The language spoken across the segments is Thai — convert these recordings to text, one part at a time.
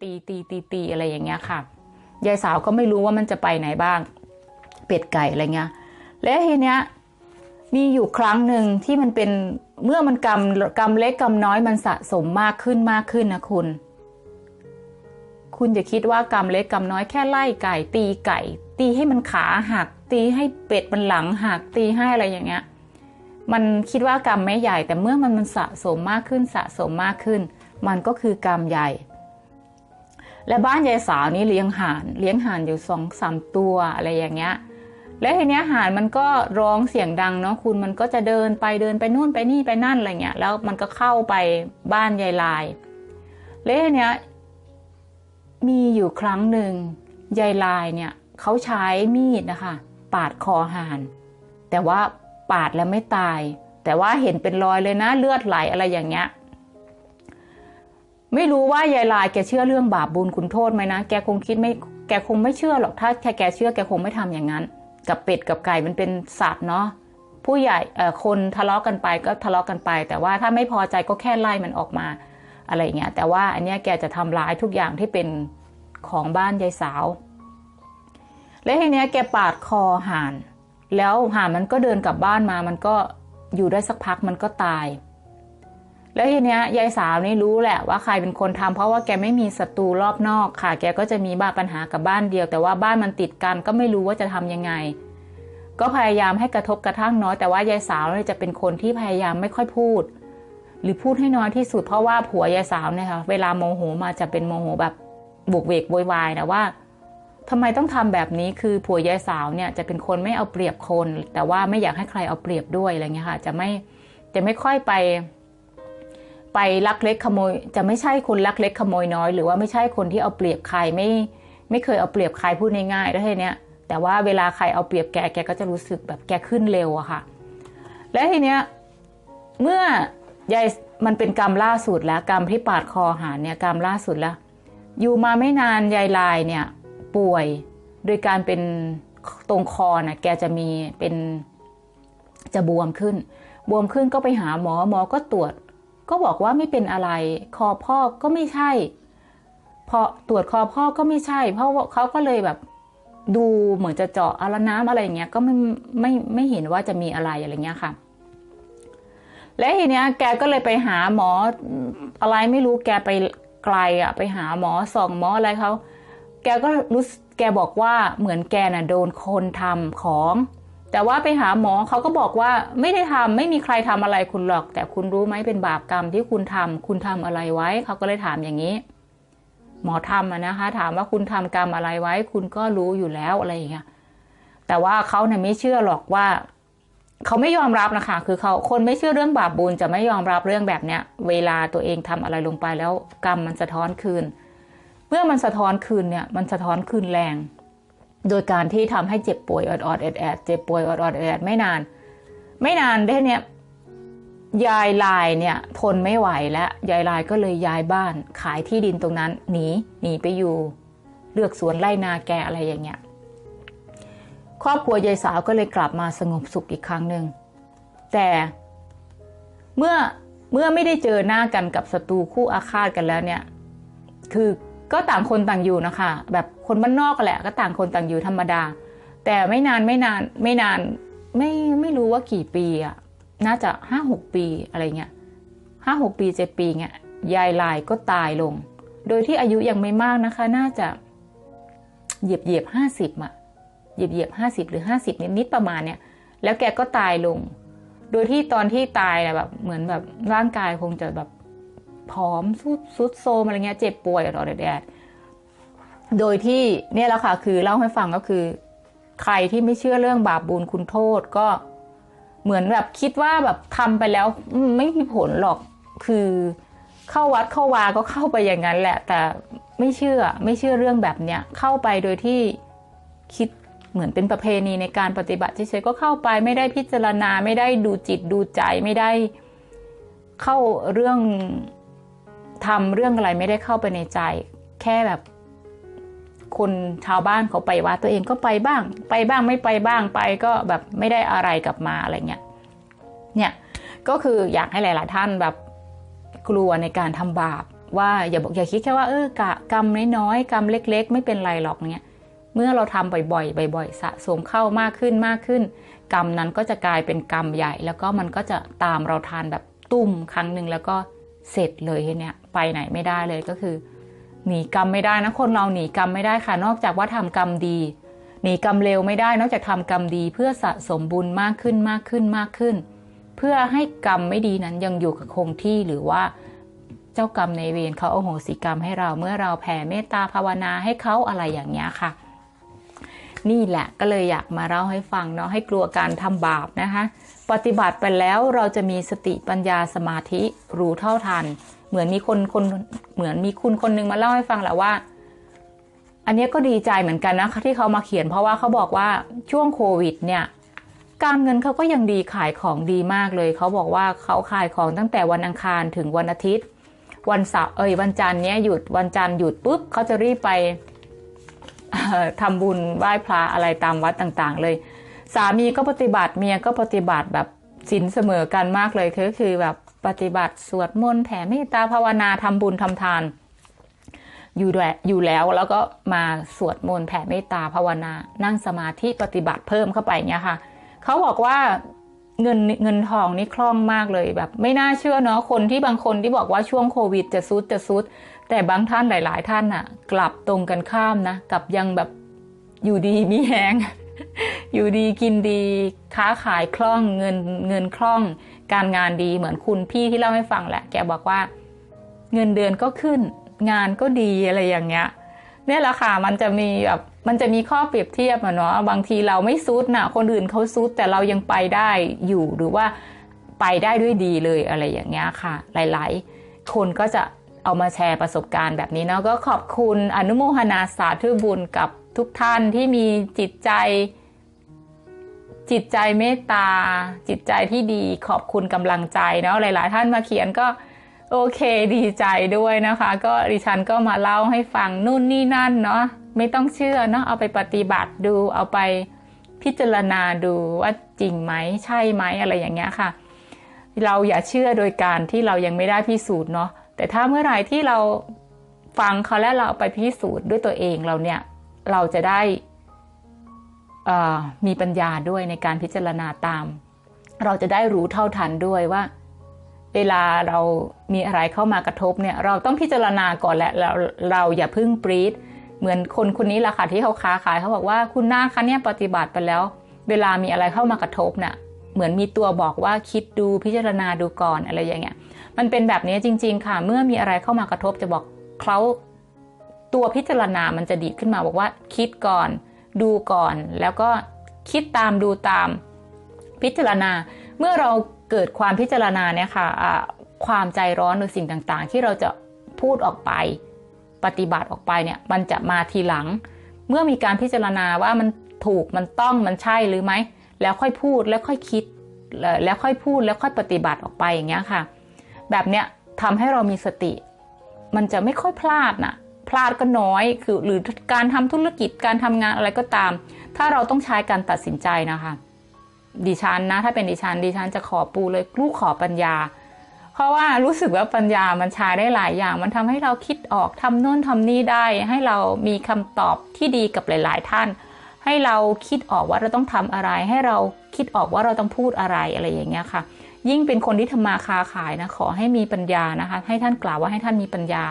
ตีตีตีตีอะไรอย่างเงี้ยค่ะยายสาวก็ไม่รู้ว่ามันจะไปไหนบ้าง เป็ดไก่อะไรเงี้ย และทีเนี้ยมีอยู่ครั้งหนึ่งที่มันเป็นเมื่อมันกำกำเล็กกำน้อยมันสะสมมากขึ้นมากขึ้นนะคุณ คุณจะคิดว่ากำเล็กกำน้อยแค่ไล่ไก่ ตีไก่ ตีให้มันขาหัก ตีให้เป็ดมันหลังหักตีให้อะไรอย่างเงี้ย มันคิดว่ากรรมไม่ใหญ่ แต่เมื่อมันมันสะสมมากขึ้นสะสมมากขึ้น มันก็คือกรรมใหญ่ และบ้านยายสาวนี้เลี้ยงห่านเลี้ยงห่านอยู่สองสามตัวอะไรอย่างเงี้ย และทีเนี้ยห่านมันก็ร้องเสียงดังเนาะคุณมันก็จะเดินไปเดินไปนู่นไปนี่ไปนั่นอะไรเงี้ย แล้วมันก็เข้าไปบ้านยายลาย และทีเนี้ยมีอยู่ครั้งหนึ่งยายลายเนี่ยเขาใช้มีดนะคะ ปาดคอห่าน แต่ว่าปาดแล้วไม่ตาย แต่ว่าเห็นเป็นรอยเลยนะเลือดไหลอะไรอย่างเงี้ย ไม่รู้ว่ายายลายแกเชื่อเรื่องบาปบุญคุณโทษไหมนะ แกคงคิดไม่แกคงไม่เชื่อหรอกถ้าแค่แกเชื่อแกคงไม่ทำอย่างนั้น กับเป็ดกับไก่มันเป็นสัตว์เนาะผู้ใหญ่เอ่อคนทะเลาะกันไปก็ทะเลาะกันไป แต่ว่าถ้าไม่พอใจก็แค่ไล่มันออกมาอะไรอย่างเงี้ยแต่ว่าอันเนี้ยแกจะทำร้ายทุกอย่างที่เป็นของบ้านยายสาว และทีเนี้ยแกปาดคอห่าน แล้วห่านมันก็เดินกลับบ้านมามันก็อยู่ได้สักพักมันก็ตาย แล้วทีเนี้ยยายสาวนี่รู้แหละว่าใครเป็นคนทำเพราะว่าแกไม่มีศัตรูรอบนอกค่ะ แกก็จะมีบ้าปัญหากับบ้านเดียว แต่ว่าบ้านมันติดกันก็ไม่รู้ว่าจะทำยังไง ก็พยายามให้กระทบกระทั่งน้อย แต่ว่ายายสาวเนี่ยจะเป็นคนที่พยายามไม่ค่อยพูด หรือพูดให้น้อยที่สุดเพราะว่าผัวยายสาวเนี่ยค่ะเวลาโมโหมาจะเป็นโมโหแบบบุกเวกโวยวายนะว่าทำไมต้องทำแบบนี้คือผัวยายสาวเนี่ยจะเป็นคนไม่เอาเปรียบคน แต่ว่าไม่อยากให้ใครเอาเปรียบด้วยอะไรเงี้ยค่ะ จะไม่จะไม่ค่อยไป ไปลักเล็กขโมย จะไม่ใช่คนลักเล็กขโมยน้อย หรือว่าไม่ใช่คนที่เอาเปรียบใครไม่ไม่เคยเอาเปรียบใครพูดง่ายๆแล้วทีเนี้ยแต่ว่าเวลาใครเอาเปรียบแกแกก็จะรู้สึกแบบแกขึ้นเร็วอะค่ะ และทีเนี้ยเมื่อยายมันเป็นกรรมล่าสุดแล้วกรรมที่ปาดคอหารเนี่ยกรรมล่าสุดแล้ว อยู่มาไม่นานยายลายเนี่ยป่วยโดยการเป็นตรงคอนะ่ะแกจะมีเป็นจะบวมขึ้น บวมขึ้นก็ไปหาหมอหมอก็ตรวจ ก็บอกว่าไม่เป็นอะไร คอพ่อก็ไม่ใช่ พอตรวจคอพ่อก็ไม่ใช่ เพราะว่าเขาก็เลยแบบดูเหมือนจะเจาะอาน้ำอะไรอย่างเงี้ยก็ไม่ไม่ไม่เห็นว่าจะมีอะไรอะไรเงี้ยค่ะ และทีเนี้ยแกก็เลยไปหาหมออะไรไม่รู้แกไปไกลอะไปหาหมอส่องหมออะไรเขาแกก็รู้แกบอกว่าเหมือนแกน่ะโดนคนทำของ แต่ว่าไปหาหมอเขาก็บอกว่าไม่ได้ทำไม่มีใครทำอะไรคุณหรอก แต่คุณรู้ไหมเป็นบาปกรรมที่คุณทำคุณทำอะไรไว้ เขาก็เลยถามอย่างนี้ หมอทำนะคะ ถามว่าคุณทำกรรมอะไรไว้ คุณก็รู้อยู่แล้วอะไรอย่างเงี้ยแต่ว่าเขาเนี่ยไม่เชื่อหรอกว่าเขาไม่ยอมรับนะคะ คือเขาคนไม่เชื่อเรื่องบาปบุญจะไม่ยอมรับเรื่องแบบเนี้ย เวลาตัวเองทำอะไรลงไปแล้วกรรมมันสะท้อนคืน เมื่อมันสะท้อนคืนเนี่ย มันสะท้อนคืนแรง โดยการที่ทำให้เจ็บป่วยอดอดแอดแอดเจ็บป่วยอดอดแอดไม่นาน ไม่นานได้เนี่ยยายลายเนี่ยทนไม่ไหวแล้วยายลายก็เลยย้ายบ้านขายที่ดินตรงนั้นหนีหนีไปอยู่ เลือกสวนไร่นาแกอะไรอย่างเงี้ยครอบครัวยายสาวก็เลยกลับมาสงบสุขอีกครั้งหนึ่งแต่เมื่อเมื่อไม่ได้เจอหน้ากันกับศัตรูคู่อาฆาตกันแล้วเนี่ย คือ ก็ต่างคนต่างอยู่นะคะ แบบคนบ้านนอกกันแหละ ก็ต่างคนต่างอยู่ธรรมดา แต่ไม่นานไม่นานไม่นานไม่ไม่รู้ว่ากี่ปีอะน่าจะห้าหกปีอะไรเงี้ยห้าหกปีเจ็ดปีเงี้ยยายลายก็ตายลง โดยที่อายุยังไม่มากนะคะ น่าจะเหยียบเหยียบห้าสิบอะเหยียบเหยียบห้าสิบหรือห้าสิบนิดนิดประมาณเนี้ยแล้วแกก็ตายลง โดยที่ตอนที่ตายนะแบบเหมือนแบบร่างกายคงจะแบบ ผอมสุดสุดโซมอะไรเงี้ยเจ็บป่วยอดแดดโดยที่เนี่ยแหละค่ะคือเล่าให้ฟังก็คือ ใครที่ไม่เชื่อเรื่องบาปบุญคุณโทษก็เหมือนแบบคิดว่าแบบทำไปแล้วไม่มีผลหรอกคือเข้าวัดเข้าวาก็เข้าไปอย่างนั้นแหละ แต่ไม่เชื่อไม่เชื่อเรื่องแบบเนี้ยเข้าไปโดยที่คิดเหมือนเป็นประเพณีในการปฏิบัติเฉยๆก็เข้าไปไม่ได้พิจารณาไม่ได้ดูจิตดูใจไม่ได้เข้าเรื่อง ทำเรื่องอะไรไม่ได้เข้าไปในใจ แค่แบบ คนชาวบ้านเขาไปวัดตัวเองก็ไปบ้าง ไปบ้างไม่ไปบ้างไปก็แบบไม่ได้อะไรกลับมาอะไรเงี้ยเนี่ยก็คืออยากให้หลาย ๆ ท่านแบบกลัวในการทำบาป ว่าอย่าบอกอย่าคิดแค่ว่าเออกะกรรมน้อยๆกรรมเล็ก ๆ ไม่เป็นไรหรอกเนี่ยเมื่อเราทำบ่อยๆบ่อยๆสะสมเข้ามากขึ้นมากขึ้น กรรมนั้นก็จะกลายเป็นกรรมใหญ่ แล้วก็มันก็จะตามเราทานแบบตุ้มครั้งหนึ่งแล้วก็เสร็จเลยเนี่ย ไปไหนไม่ได้เลยก็คือ หนีกรรมไม่ได้นะคนเราหนีกรรมไม่ได้ค่ะ นอกจากว่าทำกรรมดี หนีกรรมเร็วไม่ได้ นอกจากทำกรรมดี เพื่อสะสมบุญมากขึ้นมากขึ้นมากขึ้น เพื่อให้กรรมไม่ดีนั้นยังอยู่กับคงที่หรือว่าเจ้ากรรมในเวรเขาเอาโหสิกรรมให้เราเมื่อเราแผ่เมตตาภาวนาให้เขาอะไรอย่างเงี้ยค่ะ นี่แหละก็เลยอยากมาเล่าให้ฟังเนาะให้กลัวการทำบาปนะคะ ปฏิบัติไปแล้วเราจะมีสติปัญญาสมาธิรู้เท่าทัน เหมือนมีคนคนเหมือนมีคุณคนนึงมาเล่าให้ฟังแหละว่า อันนี้ก็ดีใจเหมือนกันนะที่เขามาเขียนเพราะว่าเขาบอกว่าช่วงโควิด เนี่ยการเงินเขาก็ยังดีขายของดีมากเลย เขาบอกว่าเขาขายของตั้งแต่วันอังคารถึงวันอาทิตย์ วันเสาร์เอ้ยวันจันทร์เนี้ยหยุดวันจันทร์หยุดปุ๊บเขาจะรีบไปเอ่อทำบุญไหว้พระอะไรตามวัดต่างๆ เลย สามีก็ปฏิบัติเมียก็ปฏิบัติแบบศีลเสมอกันมากเลยคือคือแบบ ปฏิบัติสวดมนต์แผ่เมตตาภาวนาทำบุญทำทาน อยู่ด้วยอยู่แล้วแล้วก็มาสวดมนต์แผ่เมตตาภาวนา นั่งสมาธิปฏิบัติเพิ่มเข้าไปเนี่ยค่ะเขาบอกว่าเงินเงินทองนี่คล่องมากเลยแบบ ไม่น่าเชื่อเนาะคนที่บางคนที่บอกว่าช่วงโควิดจะซุดจะซุด แต่บางท่านหลาย ๆ ท่านน่ะกลับตรงกันข้ามนะกลับยังแบบอยู่ดีมีแหงอยู่ดีกินดี ค้าขายคล่องเงินเงินคล่อง การงานดีเหมือนคุณพี่ที่เล่าให้ฟังแหละ แกบอกว่า เงินเดือนก็ขึ้น งานก็ดีอะไรอย่างเงี้ย เนี่ยแหละค่ะมันจะมีแบบมันจะมีข้อเปรียบเทียบอะเนาะบางทีเราไม่ซุดนะคนอื่นเขาซุดแต่เรายังไปได้อยู่หรือว่าไปได้ด้วยดีเลยอะไรอย่างเงี้ยค่ะ หลาย ๆ คนก็จะเอามาแชร์ประสบการณ์แบบนี้เนาะก็ขอบคุณอนุโมทนาสาธุบุญกับทุกท่านที่มีจิตใจ จิตใจเมตตา จิตใจที่ดีขอบคุณกำลังใจเนาะหลาย ๆ ท่านมาเขียนก็โอเคดีใจด้วยนะคะ ก็ดิฉันก็มาเล่าให้ฟังนู่นนี่นั่นเนาะไม่ต้องเชื่อเนาะเอาไปปฏิบัติดูเอาไปพิจารณาดูว่าจริงไหมใช่ไหมอะไรอย่างเงี้ยค่ะ เราอย่าเชื่อโดยการที่เรายังไม่ได้พิสูจน์เนาะแต่ถ้าเมื่อไหร่ที่เราฟังเขาแล้วเราไปพิสูจน์ด้วยตัวเองเราเนี่ยเราจะได้ มีปัญญาด้วยในการพิจารณาตาม เราจะได้รู้เท่าทันด้วยว่า เวลาเรามีอะไรเข้ามากระทบเนี่ย เราต้องพิจารณาก่อนแหละเราเราอย่าพึ่งปรีดเหมือนคนคนนี้แหละค่ะที่เขาค้าขายเขาบอกว่าคุณหน้าคะเนี่ยปฏิบัติไปแล้ว เวลามีอะไรเข้ามากระทบเนี่ยเหมือนมีตัวบอกว่าคิดดูพิจารณาดูก่อนอะไรอย่างเงี้ย มันเป็นแบบนี้จริง ๆ ค่ะ เมื่อมีอะไรเข้ามากระทบจะบอกเขาตัวพิจารณามันจะดีดขึ้นมาบอกว่าคิดก่อน ดูก่อน แล้วก็คิดตามดูตามพิจารณา เมื่อเราเกิดความพิจารณาเนี่ยค่ะความใจร้อนหรือสิ่งต่างๆ ที่เราจะพูดออกไปปฏิบัติออกไปเนี่ยมันจะมาทีหลัง เมื่อมีการพิจารณาว่ามันถูกมันต้องมันใช่หรือไหมแล้วค่อยพูดแล้วค่อยคิด แล้วค่อยพูดแล้วค่อยปฏิบัติออกไปอย่างเงี้ยค่ะ แบบเนี้ยทำให้เรามีสติ มันจะไม่ค่อยพลาดนะ พลาดก็น้อย คือหรือการทำธุรกิจการทำงานอะไรก็ตาม ถ้าเราต้องใช้การตัดสินใจนะคะดิฉันนะ ถ้าเป็นดิฉันดิฉันจะขอปูเลยลูกขอปัญญา เพราะว่ารู้สึกว่าปัญญามันใช้ได้หลายอย่าง มันทำให้เราคิดออกทำโน่นทำนี่ได้ ให้เรามีคำตอบที่ดีกับหลาย ๆ ท่าน ให้เราคิดออกว่าเราต้องทำอะไร ให้เราคิดออกว่าเราต้องพูดอะไรอะไรอย่างเงี้ยค่ะ ยิ่งเป็นคนที่ทำมาค้าขายนะขอให้มีปัญญานะคะ ให้ท่านกล่าวว่าให้ท่านมีปัญญา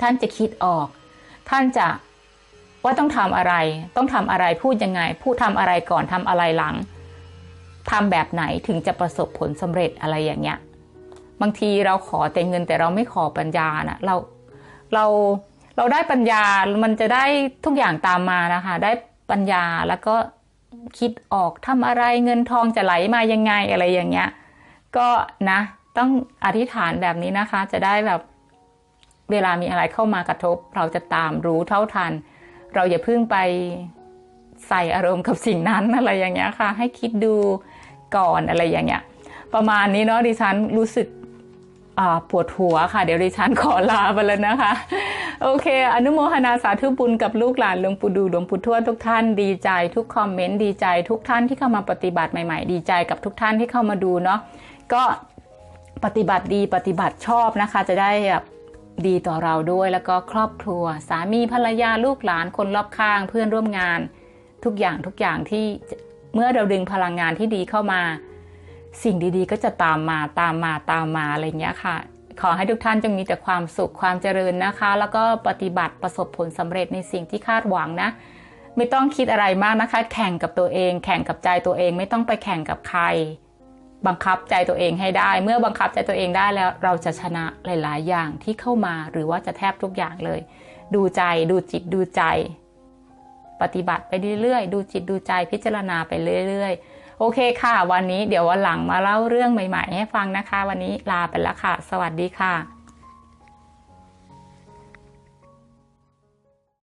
ท่านจะคิดออก ท่านจะว่าต้องทำอะไร ต้องทำอะไรพูดยังไง พูดทำอะไรก่อนทำอะไรหลังทำแบบไหนถึงจะประสบผลสำเร็จอะไรอย่างเงี้ยบางทีเราขอแต่เงินแต่เราไม่ขอปัญญานะเราเราเราได้ปัญญา มันจะได้ทุกอย่างตามมานะคะ ได้ปัญญาแล้วก็คิดออกทำอะไรเงินทองจะไหลมายังไงอะไรอย่างเงี้ย ก็นะ ต้องอธิษฐานแบบนี้นะคะ จะได้แบบ เวลามีอะไรเข้ามากระทบ เราจะตามรู้เท่าทัน เราอย่าเพิ่งไปใส่อารมณ์กับสิ่งนั้นอะไรอย่างเงี้ยค่ะ ให้คิดดูก่อนอะไรอย่างเงี้ย ประมาณนี้เนาะดิฉันรู้สึกปวดหัวค่ะ เดี๋ยวดิฉันขอลาไปแล้วนะคะ โอเค อนุโมทนาสาธุบุญกับลูกหลานหลวงปู่ดูหลวงปู่ทวดทุกท่านดีใจทุกคอมเมนต์ดีใจทุกท่านที่เข้ามาปฏิบัติใหม่ ๆ ดีใจกับทุกท่านที่เข้ามาดูเนาะก็ปฏิบัติดีปฏิบัติชอบนะคะ จะได้แบบ ดีต่อเราด้วยแล้วก็ครอบครัว สามีภรรยาลูกหลานคนรอบข้างเพื่อนร่วมงาน ทุกอย่างทุกอย่างที่เมื่อเราดึงพลังงานที่ดีเข้ามา สิ่งดีๆ ก็จะตามมาตามมาตามมาอะไรอย่างเงี้ยค่ะ ขอให้ทุกท่านจงมีแต่ความสุขความเจริญนะคะ แล้วก็ปฏิบัติประสบผลสำเร็จในสิ่งที่คาดหวังนะ ไม่ต้องคิดอะไรมากนะคะ แข่งกับตัวเอง แข่งกับใจตัวเองไม่ต้องไปแข่งกับใคร บังคับใจตัวเองให้ได้ เมื่อบังคับใจตัวเองได้แล้ว เราจะชนะหลาย ๆ อย่างที่เข้ามาหรือว่าจะแทบทุกอย่างเลย ดูใจดูจิตดูใจ ปฏิบัติไปเรื่อยๆ ดูจิตดูใจพิจารณาไปเรื่อย ๆ โอเคค่ะ วันนี้เดี๋ยววันหลังมาเล่าเรื่องใหม่ ๆ ให้ฟังนะคะ วันนี้ลาไปแล้วค่ะ สวัสดีค่ะ